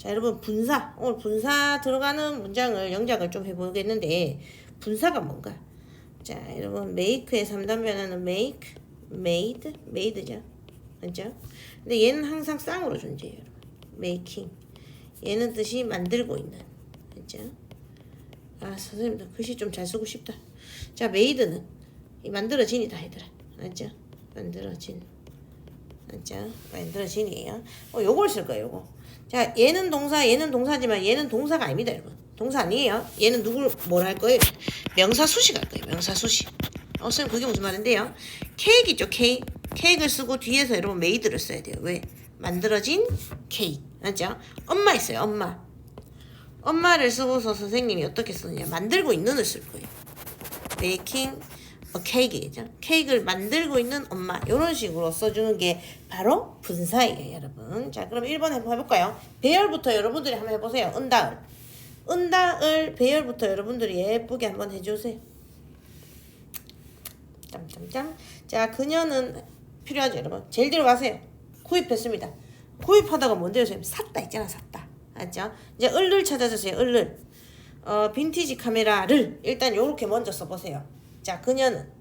자, 여러분 분사. 오늘 분사 들어가는 문장을 영작을 좀 해보겠는데 분사가 뭔가? 자, 여러분 make의 3단 변화는 make, made, made죠. 맞죠? 근데 얘는 항상 쌍으로 존재해요. 여러분. making. 얘는 뜻이 만들고 있는. 맞죠? 아, 선생님도 글씨 좀 잘 쓰고 싶다. 자, made는 이 만들어진이다 얘들아. 맞죠? 만들어진. 맞죠? 만들어진이에요. 어, 요걸 쓸 거예요, 요거. 자, 얘는 동사, 얘는 동사지만 얘는 동사가 아닙니다, 여러분. 동사 아니에요. 얘는 누굴 뭘 할 거예요? 명사 수식 할 거예요. 명사 수식. 어, 선생님 그게 무슨 말인데요? 케이크 있죠, 케이크. 케이크를 쓰고 뒤에서 여러분 메이드를 써야 돼요. 왜? 만들어진 케이크. 맞죠? 엄마 있어요, 엄마. 엄마를 쓰고서 선생님이 어떻게 쓰느냐? 만들고 있는을 쓸 거예요. a cake이죠. 케이크를 만들고 있는 엄마. 이런 식으로 써주는 게 바로 분사예요, 여러분. 자, 그럼 1번 한번 해볼까요? 배열부터 여러분들이 한번 해보세요. 은다을. 은다을 배열부터 여러분들이 예쁘게 한번 해주세요. 짬짬짬. 자, 그녀는 필요하죠, 여러분. 제일 뒤로 가세요. 구입했습니다. 구입하다가 뭔데요, 선생님? 샀다 있잖아, 샀다. 알죠? 이제 을을 찾아주세요, 을을. 어, 빈티지 카메라를 일단 요렇게 먼저 써보세요. 자, 그녀는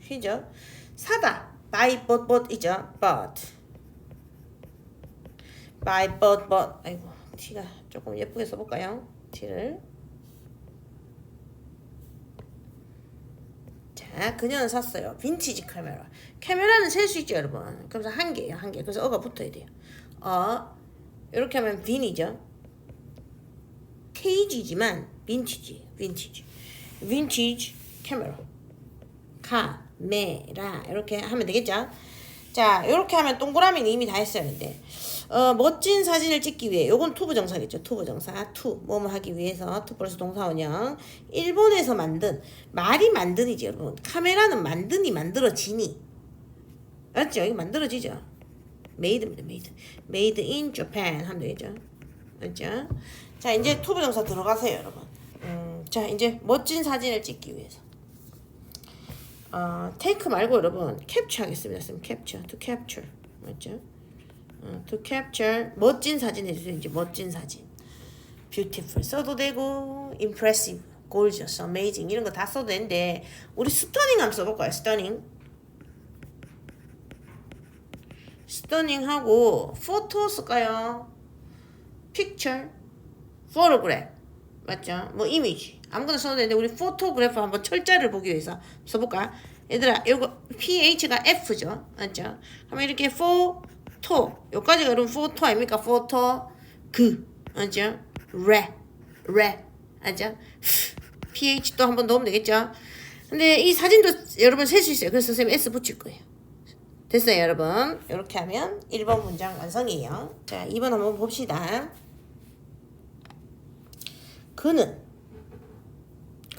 휘죠? 사다. buy, bought, bought이죠. bought. buy, bought, bought. 아이고, 티가 조금 예쁘게 써 볼까요? 티를. 자, 그녀는 샀어요. 빈티지 카메라. 카메라는 셀 수 있죠, 여러분. 그래서 한 개예요, 한 개. 그래서 어가 붙어야 돼요. 어, 이렇게 하면 빈이죠. 케이지지만 빈티지, 빈티지. 빈티지 카메라. 카메라. 이렇게 하면 되겠죠? 자, 이렇게 하면 동그라미는 이미 다 근데. 어, 멋진 사진을 찍기 위해, 요건 투부 정사겠죠. 투부 정사. 투. 뭐뭐 하기 위해서. 투 플러스 동사 원형. 일본에서 만든, 말이 만든이지, 여러분. 카메라는 만드니, 만들어지니. 알았죠? 이거 만들어지죠? 메이드입니다, 메이드. 메이드 인 Japan 하면 되겠죠? 알죠? 자, 이제 투부 정사 들어가세요, 여러분. 음, 자, 이제 멋진 사진을 찍기 위해서. 어, 테이크 말고 여러분 캡처 하겠습니다. 쌤 캡처, to capture 맞죠? 어, to capture 멋진 사진 해주세요. 이제 멋진 사진. beautiful 써도 되고 impressive, gorgeous, amazing 이런 거 다 써도 되는데 우리 stunning 한번 써볼까요? stunning. stunning 하고 photo 쓸까요? picture, photograph 맞죠? 뭐 이미지 아무거나 써도 되는데 우리 포토그래프 한번 철자를 보기 위해서 써볼까? 얘들아 이거 PH가 F죠 맞죠? 그러면 이렇게 포토 여기까지가 여러분 포토 아닙니까? 포토 그 맞죠? 레 레 맞죠? PH 또 한번 넣으면 되겠죠? 근데 이 사진도 여러분 셀 수 있어요 그래서 선생님 S 붙일 거예요 됐어요 여러분 이렇게 하면 1번 문장 완성이에요 자 2번 한번 봅시다 그는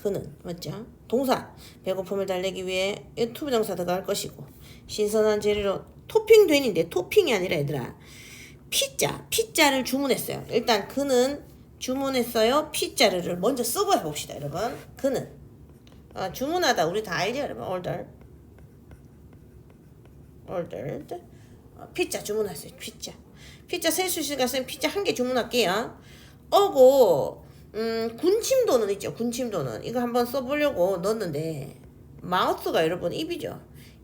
그는 맞죠? 동사 배고픔을 달래기 위해 투부 정사 들어갈 것이고 신선한 재료로 토핑 된인데 토핑이 아니라 얘들아 피자 피자를 주문했어요. 일단 그는 주문했어요. 피자를 먼저 쓰고 해봅시다, 여러분. 그는 어, 주문하다 우리 다 알죠, 여러분. order ordered 어, 피자 주문했어요. 피자 피자 셀수 있으니까 쌤 피자 한 개 주문할게요. 어고 음, 군침도는 있죠. 군침도는 이거 한번 써보려고 넣었는데 마우스가 여러분 입이죠.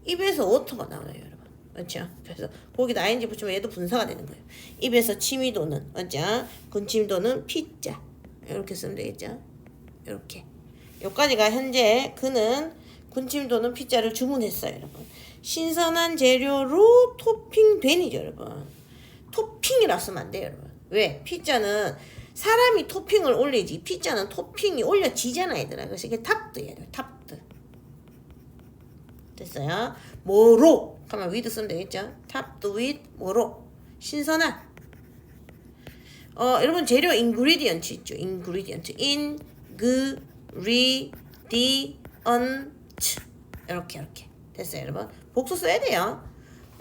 입에서 워터가 나와요, 여러분. 그렇죠? 그래서 거기다 ing 붙이면 얘도 분사가 되는 거예요. 입에서 침이 도는, 맞죠? 군침 도는 피자 이렇게 쓰면 되겠죠? 이렇게. 여기까지가 현재 그는 군침 도는 피자를 주문했어요, 여러분. 신선한 재료로 토핑 된이죠, 여러분. 토핑이라 쓰면 안 돼요, 여러분. 왜? 피자는 사람이 토핑을 올리지 피자는 토핑이 올려지잖아 얘들아. 그래서 이게 탑드예요 탑드 됐어요? 뭐로? 그러면 with 쓰면 되겠죠? 탑드 with 뭐로? 신선한. 어 여러분 재료 ingredient 있죠? ingredient ingredient 이렇게 이렇게. 됐어요 여러분? 복수 써야 돼요.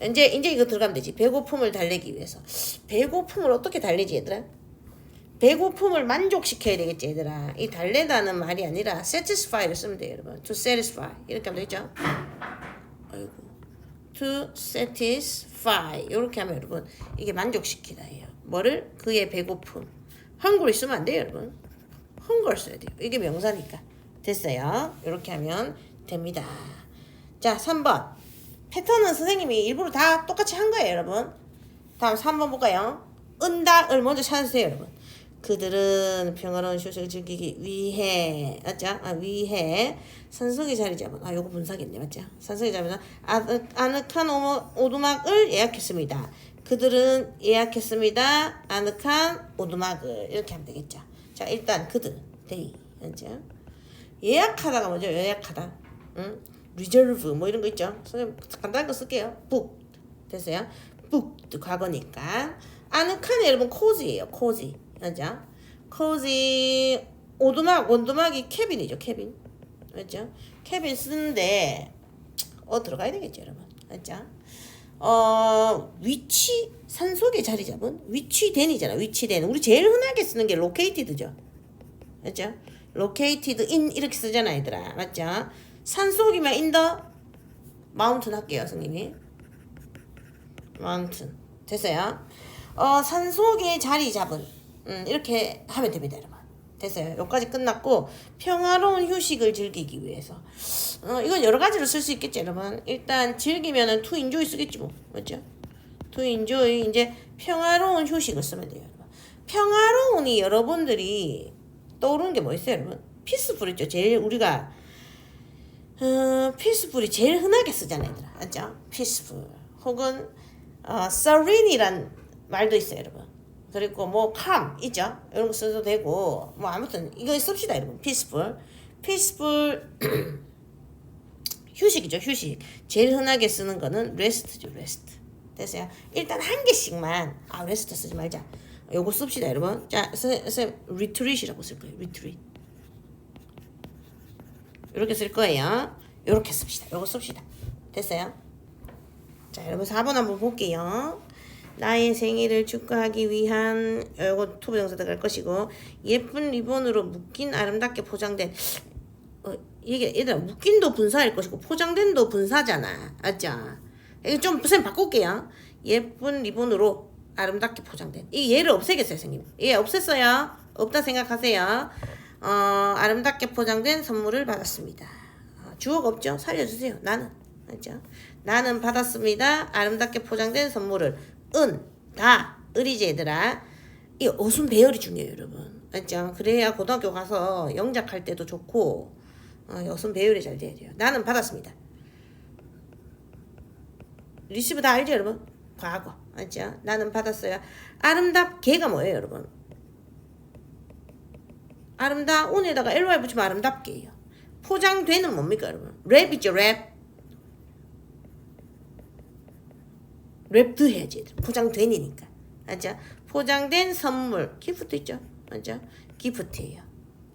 이제 이제 이거 들어가면 되지. 배고픔을 달래기 위해서. 배고픔을 어떻게 달래지 얘들아 배고픔을 만족시켜야 되겠지 얘들아 이 달래다는 말이 아니라 satisfy를 쓰면 돼요 여러분 to satisfy 이렇게 하면 되죠 아이고 to satisfy 이렇게 하면 여러분 이게 만족시키다예요 뭐를? 그의 배고픔. 헝그리 쓰면 안 돼요, 여러분. 헝걸 써야 돼요. 이게 명사니까. 됐어요. 이렇게 하면 됩니다. 자, 3번. 패턴은 선생님이 일부러 다 똑같이 한 거예요, 여러분. 다음 3번 볼까요? 은닭을 먼저 찾으세요, 여러분. 그들은 평화로운 휴식을 즐기기 위해, 맞죠? 아, 위해 산속의 자리 잡은, 아, 요거 분사겠네, 맞죠? 산속의 자리 잡은 아늑, 아늑한 오두막을 예약했습니다. 그들은 예약했습니다. 아늑한 오두막을 이렇게 하면 되겠죠. 자, 일단 그들, they, 맞죠? 예약하다가 뭐죠? 예약하다. 응? reserve 뭐 이런 거 있죠. 선생님 간단한 거 쓸게요. book 됐어요? booked 과거니까 아늑한 여러분 cozy예요. cozy 맞죠? cozy 오두막 원두막이 캐빈이죠. 캐빈 맞죠? 캐빈 쓰는데 어 들어가야 되겠죠, 여러분. 맞죠? 어 위치 산속에 자리 잡은 위치된이잖아. 위치된 우리 제일 흔하게 쓰는 게 located죠. 맞죠? located in 이렇게 쓰잖아, 얘들아. 맞죠? 산속이면 the mountain 할게요, 선생님이. mountain. 됐어요? 어, 산속에 자리 잡은. 음, 이렇게 하면 됩니다, 여러분. 됐어요. 여기까지 끝났고, 평화로운 휴식을 즐기기 위해서. 어, 이건 여러 가지로 쓸 수 있겠죠, 여러분. 일단, 즐기면은 to enjoy 쓰겠지, 뭐. 맞죠? to enjoy, 이제 평화로운 휴식을 쓰면 돼요, 여러분. 평화로운이 여러분들이 떠오르는 게 뭐 있어요, 여러분? 피스풀 있죠. 제일 우리가 어, 피스풀이 제일 흔하게 쓰잖아요, 얘들아. 맞죠? 피스풀. 혹은 어, serene이란 말도 있어요, 여러분. 그리고 뭐 calm 있죠? 이런 거 써도 되고 뭐 아무튼 이거 씁시다, 여러분. peaceful. peaceful 휴식이죠, 휴식. 제일 흔하게 쓰는 거는 rest죠, rest. 됐어요? 일단 한 개씩만 아, rest 쓰지 말자. 요거 씁시다, 여러분. 자, 선생님, retreat이라고 쓸 거예요. retreat. 이렇게 쓸 거예요. 이렇게 씁시다. 요거 씁시다. 됐어요? 자, 여러분 4번 한번 볼게요. 나의 생일을 축하하기 위한 요거 투부 정사 들어갈 것이고 예쁜 리본으로 묶인 아름답게 포장된 어, 이게 얘들아 묶인도 분사일 것이고 포장된도 분사잖아. 맞죠? 이거 좀 선생님 바꿀게요. 예쁜 리본으로 아름답게 포장된 이 얘를 없애겠어요, 선생님. 얘 없앴어요. 없다 생각하세요. 어, 아름답게 포장된 선물을 받았습니다. 어, 주어가 없죠? 살려주세요. 나는. 맞죠? 나는 받았습니다. 아름답게 포장된 선물을. 은, 다, 을이지 얘들아. 이 어순 배열이 중요해요, 여러분. 맞죠? 그래야 고등학교 가서 영작할 때도 좋고, 어, 이 어순 배열이 잘 돼야 돼요. 나는 받았습니다. 리시브 다 알죠, 여러분? 과거. 맞죠? 나는 받았어요. 아름답게가 뭐예요, 여러분? 아름다운에다가 ly 붙이면 아름답게요. 포장되는 뭡니까 여러분? 랩이죠 랩. 랩도 해야지 포장된이니까. 맞죠? 포장된 선물 기프트 있죠? 맞죠? 기프트예요.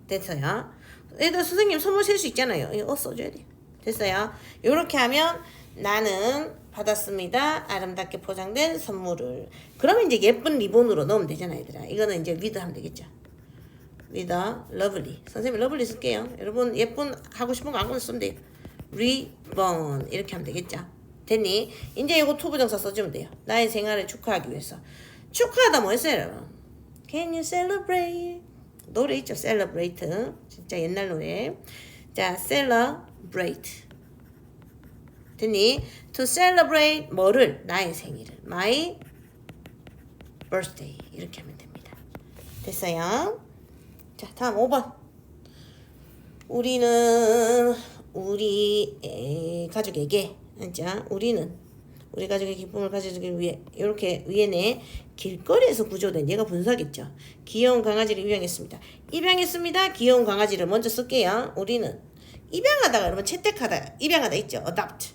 됐어요. 얘들 선생님 선물 셀 수 있잖아요. 이거 써줘야 돼요. 됐어요. 이렇게 하면 나는 받았습니다. 아름답게 포장된 선물을. 그러면 이제 예쁜 리본으로 넣으면 되잖아요, 얘들아. 이거는 이제 위드 하면 되겠죠. 위더 러블리 선생님 러블리 쓸게요 여러분 예쁜 하고 싶은 거 아무거나 쓰면 돼요 리본 이렇게 하면 되겠죠 됐니? 이제 이거 투부정사 써주면 돼요. 나의 생활을 축하하기 위해서. 축하하다 뭐 했어요 여러분? Can you celebrate? 노래 있죠? celebrate. 진짜 옛날 노래. 자 celebrate. 됐니? To celebrate 뭐를? 나의 생일을. My birthday. 이렇게 하면 됩니다. 됐어요? 자, 다음 5번. 우리는 우리 의 가족에게 자, 우리는 우리 가족의 기쁨을 가져주기 위해 이렇게 위에네 길거리에서 구조된 얘가 분사겠죠. 귀여운 강아지를 입양했습니다. 입양했습니다. 귀여운 강아지를 먼저 쓸게요. 우리는 입양하다가 여러분 채택하다 입양하다 있죠. adopt.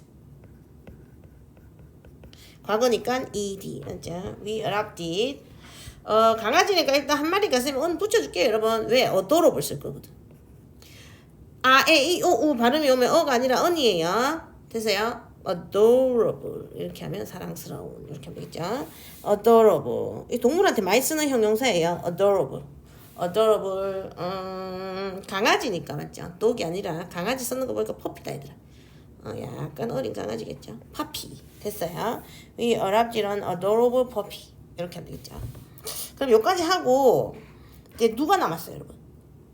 과거니까 ed. 자, we adopted. 어, 강아지니까 일단 한 마리가 쓰면 은 붙여줄게요, 여러분. 왜? 어도로블 쓸 거거든. 아, 에, 이, 오, 우 발음이 오면 어가 아니라 언이에요. 됐어요? Adorable 이렇게 하면 사랑스러운 이렇게 하면 되겠죠. adorable 이 동물한테 많이 쓰는 형용사예요. adorable adorable 음, 강아지니까 맞죠. 독이 아니라 강아지 쓰는 거 보니까 퍼피다 얘들아. 어, 약간 어린 강아지겠죠. 파피 됐어요. 이 어랍지런 adorable puppy 이렇게 하면 되겠죠. 그럼 여기까지 하고 이제 누가 남았어요, 여러분?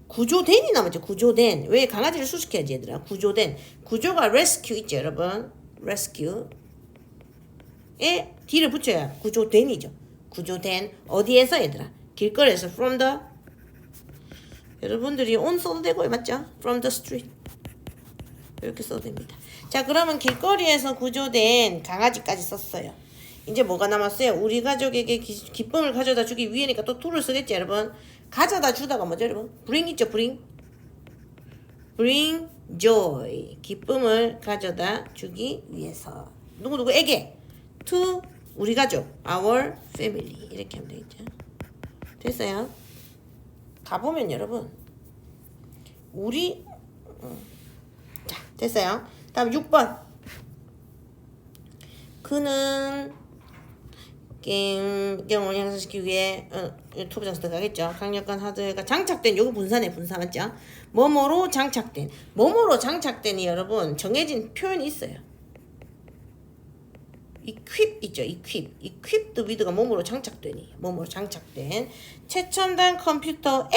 구조된이 남았죠. 구조된. 왜 강아지를 수식해야지 얘들아. 구조된. 구조가 rescue 있죠, 여러분. Rescue. 에 뒤를 붙여야 구조된이죠. 구조된 어디에서 얘들아? 길거리에서 from the 여러분들이 on 써도 되고요, 맞죠? from the street. 이렇게 써도 됩니다. 자, 그러면 길거리에서 구조된 강아지까지 썼어요. 이제 뭐가 남았어요? 우리 가족에게 기, 기쁨을 가져다 주기 위해니까 또 to를 쓰겠지, 여러분. 가져다 주다가 뭐죠, 여러분? bring 있죠, bring. bring joy. 기쁨을 가져다 주기 위해서. 누구 누구에게? to 우리 가족, our family. 이렇게 하면 되겠죠. 됐어요? 가보면 여러분, 우리, 음. 자, 됐어요. 다음 6번. 그는 게임 경험을 향상시키기 위해 어, 투부장소 들어가겠죠. 강력한 하드웨어가 장착된 요거 분산에 분산 맞죠? 뭐뭐로 장착된 뭐뭐로 장착된이 여러분 정해진 표현이 있어요. equip 있죠. equip. equipped with가 뭐뭐로 장착되니 뭐뭐로 장착된 최첨단 컴퓨터에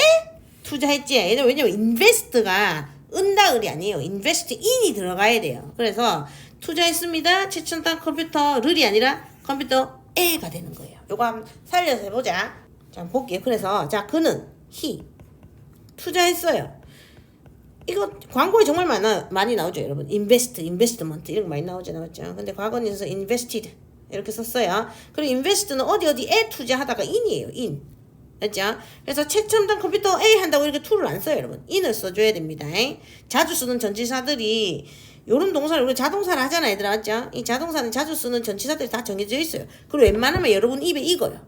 투자했지. 얘는 왜냐면 invest가 은다을이 아니에요. invest in이 들어가야 돼요. 그래서 투자했습니다. 최첨단 컴퓨터를이 아니라 컴퓨터에가 되는 거예요. 요거 한번 살려서 해보자. 자, 볼게요. 그래서 자, 그는 he 투자했어요. 이거 광고에 정말 많아, 많이 나오죠, 여러분. invest, investment 이런 거 많이 나오잖아요, 맞죠? 근데 과거는 서 invested 이렇게 썼어요. 그리고 invest는 어디 어디에 투자하다가 in이에요, in. 맞죠? 그래서 최첨단 컴퓨터 A 한다고 이렇게 to를 안 써요, 여러분. in을 써줘야 됩니다. 자주 쓰는 전치사들이 요런 동사를 우리 자동사를 하잖아요, 얘들아, 맞죠? 이 자동사는 자주 쓰는 전치사들이 다 정해져 있어요. 그리고 웬만하면 여러분 입에 익어요.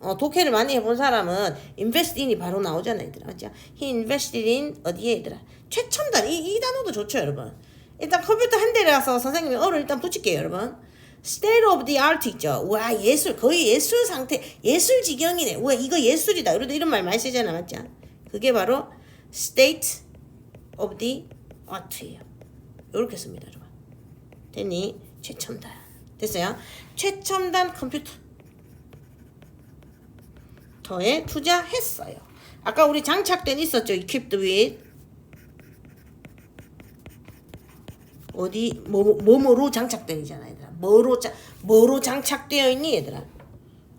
어, 독해를 많이 해본 사람은 invest in이 바로 나오잖아요, 얘들아. 맞죠? he invested in 어디에, 얘들아? 최첨단. 이, 이 단어도 좋죠, 여러분. 일단 컴퓨터 한 대를 가서 선생님이 어를 일단 붙일게요, 여러분. state of the art 있죠. 와, 예술. 거의 예술 상태. 예술 지경이네. 와, 이거 예술이다. 이런, 이런 말 많이 쓰잖아, 맞죠? 그게 바로 state of the art예요. 이렇게 씁니다, 여러분. 됐니? 최첨단. 됐어요? 최첨단 컴퓨터. 터에 투자했어요. 아까 우리 장착된 있었죠. equipped with 어디 뭐 뭐뭐로 장착된이잖아, 얘들아. 뭐로 자, 뭐로 장착되어 있니, 얘들아?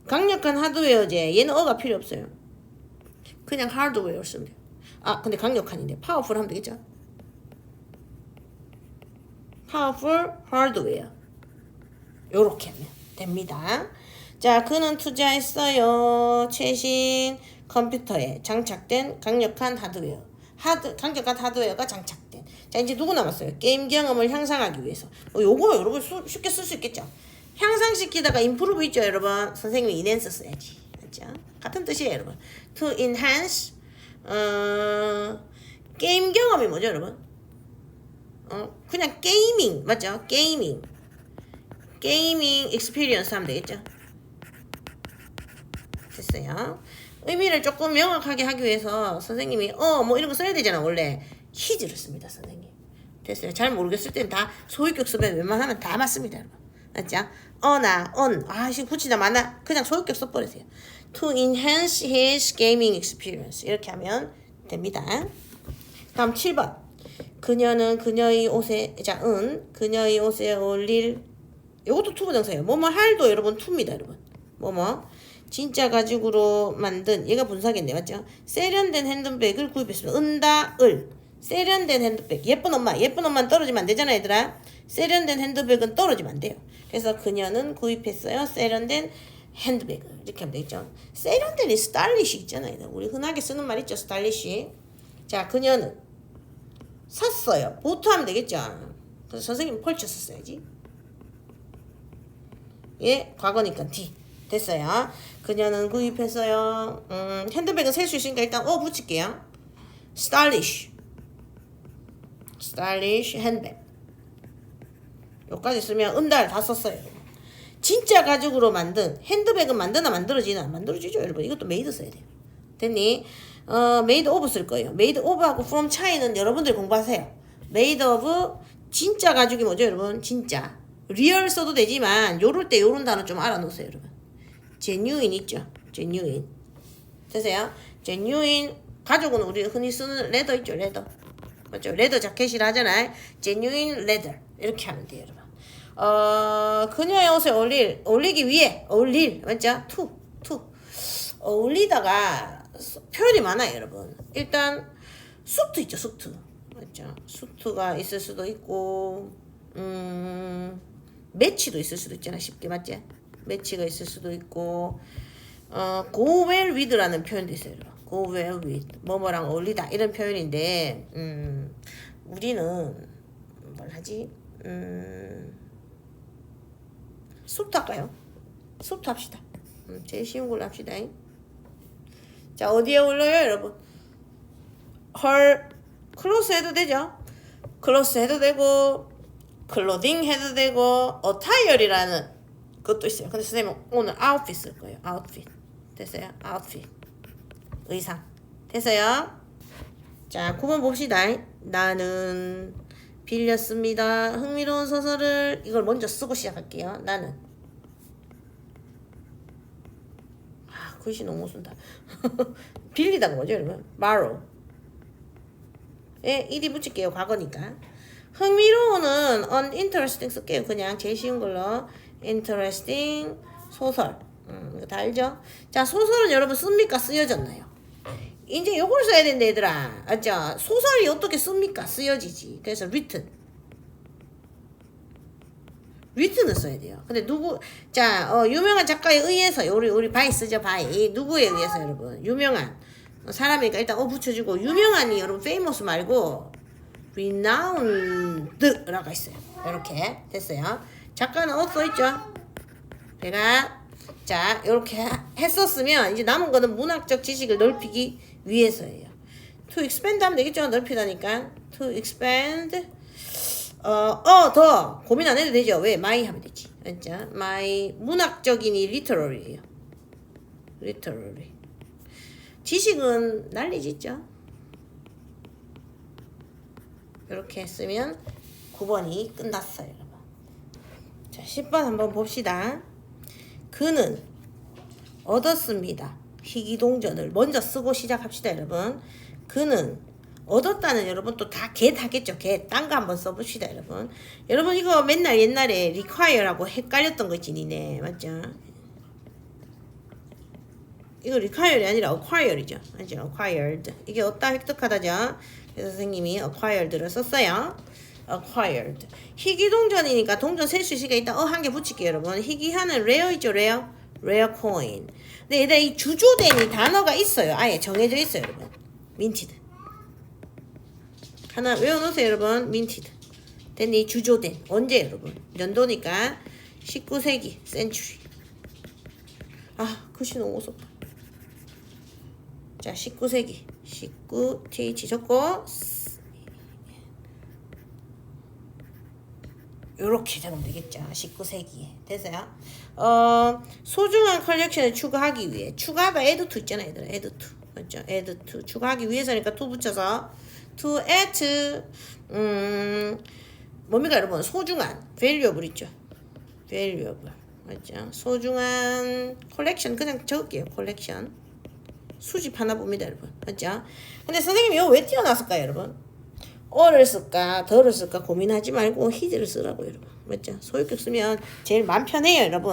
강력한 하드웨어제. 얘는 어가 필요 없어요. 그냥 하드웨어 쓰면 돼요. 아, 근데 강력한인데 파워풀 하면 되겠죠? 파워풀 하드웨어. 요렇게 하면 됩니다. 자, 그는 투자했어요. 최신 컴퓨터에 장착된 강력한 하드웨어. 하드, 강력한 하드웨어가 장착된. 자, 이제 누구 남았어요? 게임 경험을 향상하기 위해서. 어, 요거 여러분 수, 쉽게 쓸 수 있겠죠? 향상시키다가 improve 있죠, 여러분? 선생님이 enhance 써야지. 맞죠? 같은 뜻이에요, 여러분. to enhance, 어, 게임 경험이 뭐죠, 여러분? 어, 그냥 게이밍, 맞죠? 게이밍. 게이밍 익스피리언스 하면 되겠죠? 됐어요. 의미를 조금 명확하게 하기 위해서 선생님이 어 뭐 이런 거 써야 되잖아 원래 히즈를 씁니다 선생님. 됐어요. 잘 모르겠을 때는 다 소유격 쓰면 웬만하면 다 맞습니다 여러분. 맞죠? 어나 on 아 지금 붙이다 많아 그냥 소유격 써버리세요. To enhance his gaming experience 이렇게 하면 됩니다. 다음 7번 그녀는 그녀의 옷에 자은 그녀의 옷에 어울릴 이것도 투부정사예요. 뭐뭐 할도 여러분 투입니다 여러분. 뭐뭐 진짜 가죽으로 만든 얘가 분사겠네 맞죠? 세련된 핸드백을 구입했습니다. 은다 을 세련된 핸드백 예쁜 엄마 예쁜 엄마는 떨어지면 안 되잖아 얘들아. 세련된 핸드백은 떨어지면 안 돼요. 그래서 그녀는 구입했어요. 세련된 핸드백을 이렇게 하면 되겠죠. 세련된이 스타일리시 있잖아요. 우리 흔하게 쓰는 말 있죠. 스타일리시. 자 그녀는 샀어요. 보트하면 되겠죠. 그래서 선생님 펄쳐서 써야지. 예, 과거니까 D. 됐어요. 그녀는 구입했어요. 음, 핸드백은 셀 수 있으니까 일단 어 붙일게요. stylish. stylish 핸드백. 여기까지 쓰면 음달 다 썼어요. 진짜 가죽으로 만든 핸드백은 만드나 만들어지나 안 만들어지죠 여러분. 이것도 메이드 써야 돼요. 됐니? 어, 메이드 오브 쓸 거예요. 메이드 오브하고 from 차이는 여러분들 공부하세요. 메이드 오브 진짜 가죽이 뭐죠 여러분? 진짜. 리얼 써도 되지만 요럴 때 요런 단어 좀 알아놓으세요 여러분. Genuine 있죠. genuine. 되세요? genuine 가족은 우리 흔히 쓰는 레더 있죠, 레더. 맞죠? 레더 자켓이라 하잖아요. genuine leather 이렇게 하면 돼요, 여러분. 어, 그녀의 옷에 어울릴, 어울리기 위해 어울릴 맞죠? to, to 어울리다가 표현이 많아요, 여러분. 일단 수트 있죠, 수트. 맞죠? 수트가 있을 수도 있고, 음, 매치도 있을 수도 있잖아, 쉽게 맞지? 매치가 있을 수도 있고, 어, go well with라는 표현도 있어요. go well with 뭐뭐랑 어울리다 이런 표현인데, 음, 우리는 뭘 하지? 음, 수트 할까요? 수트 합시다. 음, 제일 쉬운 걸로 합시다. 자 어디에 올려요 여러분 헐 클로스 해도 되죠 클로스 해도 되고 클로딩 해도 되고 어타이어리라는 것도 있어요 근데 선생님 오늘 아웃핏 쓸 거예요 아웃핏 됐어요 아웃핏 의상 됐어요 자 9번 봅시다 나는 빌렸습니다 흥미로운 소설을 이걸 먼저 쓰고 시작할게요 나는 아, 글씨 너무 쓴다. 빌리다는 거죠, 여러분. borrow. 예, 이리 붙일게요, 과거니까. 흥미로운은 uninteresting 쓸게요. 그냥 제일 쉬운 걸로. Interesting 소설. 음, 이거 다 알죠? 자, 소설은 여러분 씁니까? 쓰여졌나요? 이제 요걸 써야 된다, 얘들아. 알죠? 소설이 어떻게 씁니까? 쓰여지지. 그래서 written. 리트는 써야 돼요. 근데 누구 자 어, 유명한 작가에 의해서 우리 우리 바이 쓰죠 바이 누구에 의해서 여러분 유명한 사람이니까 일단 어 붙여주고 유명한이 여러분 famous 말고 renowned라고 있어요. 이렇게 됐어요. 작가는 어 써있죠. 제가 자 이렇게 했었으면 이제 남은 거는 문학적 지식을 넓히기 위해서예요. to expand 하면 되겠죠. 넓히다니까 to expand 어, 어, 더 고민 안 해도 되죠. 왜? my 하면 되지. 진짜 my 문학적인 이 literary예요. literary. 지식은 난리 짓죠. 이렇게 했으면 9번이 끝났어요. 자, 10번 한번 봅시다. 그는 얻었습니다. 희귀동전을 먼저 쓰고 시작합시다, 여러분. 그는 얻었다는 여러분 또다 get 하겠죠. get. 딴거 한번 써봅시다, 여러분. 여러분 이거 맨날 옛날에 require라고 헷갈렸던 거 니네. 맞죠? 이거 require이 아니라 acquire이죠. 맞죠? acquired. 이게 얻다 획득하다죠. 그래서 선생님이 acquired를 썼어요. Acquired. 희귀 동전이니까 동전 셀 수 있으니까 일단 어 한 개 붙일게요, 여러분. 희귀하는 rare이죠, rare. rare coin. 근데 얘들 이 주조된 이 단어가 있어요. 아예 정해져 있어요, 여러분. 민티드. 하나 외워놓으세요, 여러분. 민티드. 됐니? 주조된. 언제, 여러분? 연도니까 19세기, 센츄리. 아, 글씨 너무 무섭다. 자, 19세기. 19, th 적고, 요렇게 되면 되겠죠. 19세기에. 됐어요? 어, 소중한 컬렉션을 추가하기 위해. 추가하다 add to 있잖아요, 얘들아. add to. 맞죠? add to. 추가하기 위해서니까 to 붙여서. to add, 음, 뭡니까, 여러분? 소중한. valuable 있죠? valuable. 맞죠? 소중한 컬렉션. 그냥 적을게요, 컬렉션. 수집 하나 봅니다, 여러분. 맞죠? 근데 선생님이 이거 왜 띄어놨을까요, 여러분? 어를 쓸까 덜을 쓸까 고민하지 말고 히즈를 쓰라고 여러분. 맞죠? 소유격 쓰면 제일 맘 편해요 여러분